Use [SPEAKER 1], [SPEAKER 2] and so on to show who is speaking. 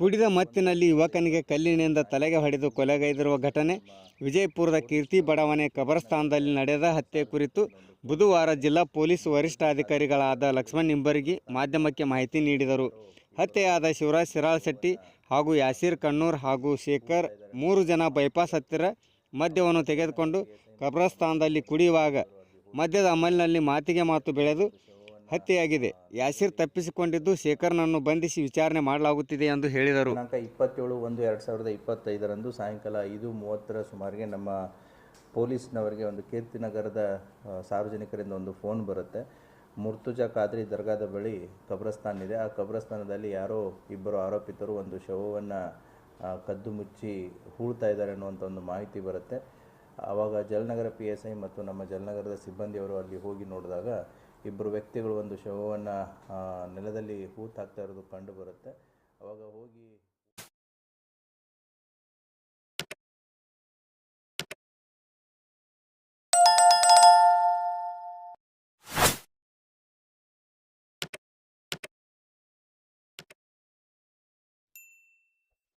[SPEAKER 1] ಕುಡಿದ ಮತ್ತಿನಲ್ಲಿ ಯುವಕನಿಗೆ ಕಲ್ಲಿನಿಂದ ತಲೆಗೆ ಹೊಡೆದು ಕೊಲೆಗೈದಿರುವ ಘಟನೆ. ವಿಜಯಪುರದ ಕೀರ್ತಿ ಬಡಾವಣೆ ಕಬರಸ್ಥಾನದಲ್ಲಿ ನಡೆದ ಹತ್ಯೆ ಕುರಿತು ಬುಧವಾರ ಜಿಲ್ಲಾ ಪೊಲೀಸ್ ವರಿಷ್ಠಾಧಿಕಾರಿಗಳಾದ ಲಕ್ಷ್ಮಣ್ ನಿಂಬರ್ಗಿ ಮಾಧ್ಯಮಕ್ಕೆ ಮಾಹಿತಿ ನೀಡಿದರು. ಹತ್ಯೆಯಾದ ಶಿವರಾಜ್ ಸಿರಾಳಶೆಟ್ಟಿ ಹಾಗೂ ಯಾಸೀರ್ ಕಣ್ಣೂರ್ ಹಾಗೂ ಶೇಖರ್ ಮೂರು ಜನ ಬೈಪಾಸ್ ಹತ್ತಿರ ಮದ್ಯವನ್ನು ತೆಗೆದುಕೊಂಡು ಕಬ್ರಸ್ಥಾನದಲ್ಲಿ ಕುಡಿಯುವಾಗ ಮದ್ಯದ ಅಮಲಿನಲ್ಲಿ ಮಾತಿಗೆ ಮಾತು ಬೆಳೆದು ಹತ್ಯೆಯಾಗಿದೆ. ಯಾಸಿರ್ ತಪ್ಪಿಸಿಕೊಂಡಿದ್ದು ಶೇಖರ್ನನ್ನು ಬಂಧಿಸಿ ವಿಚಾರಣೆ ಮಾಡಲಾಗುತ್ತಿದೆ ಎಂದು ಹೇಳಿದರು.
[SPEAKER 2] ದಿನಾಂಕ ಇಪ್ಪತ್ತೇಳು ಒಂದು ಎರಡು ಸಾವಿರದ ಇಪ್ಪತ್ತೈದರಂದು ಸಾಯಂಕಾಲ ಐದು ಮೂವತ್ತರ ಸುಮಾರಿಗೆ ನಮ್ಮ ಪೊಲೀಸ್ನವರಿಗೆ ಒಂದು ಕೀರ್ತಿನಗರದ ಸಾರ್ವಜನಿಕರಿಂದ ಒಂದು ಫೋನ್ ಬರುತ್ತೆ. ಮುರ್ತುಜಾ ಖಾದ್ರಿ ದರ್ಗಾದ ಬಳಿ ಕಬ್ರಸ್ತಾನ್ ಇದೆ. ಆ ಕಬ್ರಸ್ತಾನದಲ್ಲಿ ಯಾರೋ ಇಬ್ಬರು ಆರೋಪಿತರು ಒಂದು ಶವವನ್ನು ಕದ್ದು ಮುಚ್ಚಿ ಹೂಳ್ತಾ ಇದ್ದಾರೆ ಅನ್ನುವಂಥ ಒಂದು ಮಾಹಿತಿ ಬರುತ್ತೆ. ಆವಾಗ ಜಲನಗರ ಪಿ ಎಸ್ ಐ ಮತ್ತು ನಮ್ಮ ಜಲನಗರದ ಸಿಬ್ಬಂದಿಯವರು ಅಲ್ಲಿ ಹೋಗಿ ನೋಡಿದಾಗ ಇಬ್ಬರು ವ್ಯಕ್ತಿಗಳು ಒಂದು ಶವವನ್ನು ನೆಲದಲ್ಲಿ ಹೂತಾಕ್ತಾ ಇರೋದು ಕಂಡು ಬರುತ್ತೆ. ಅವಾಗ ಹೋಗಿ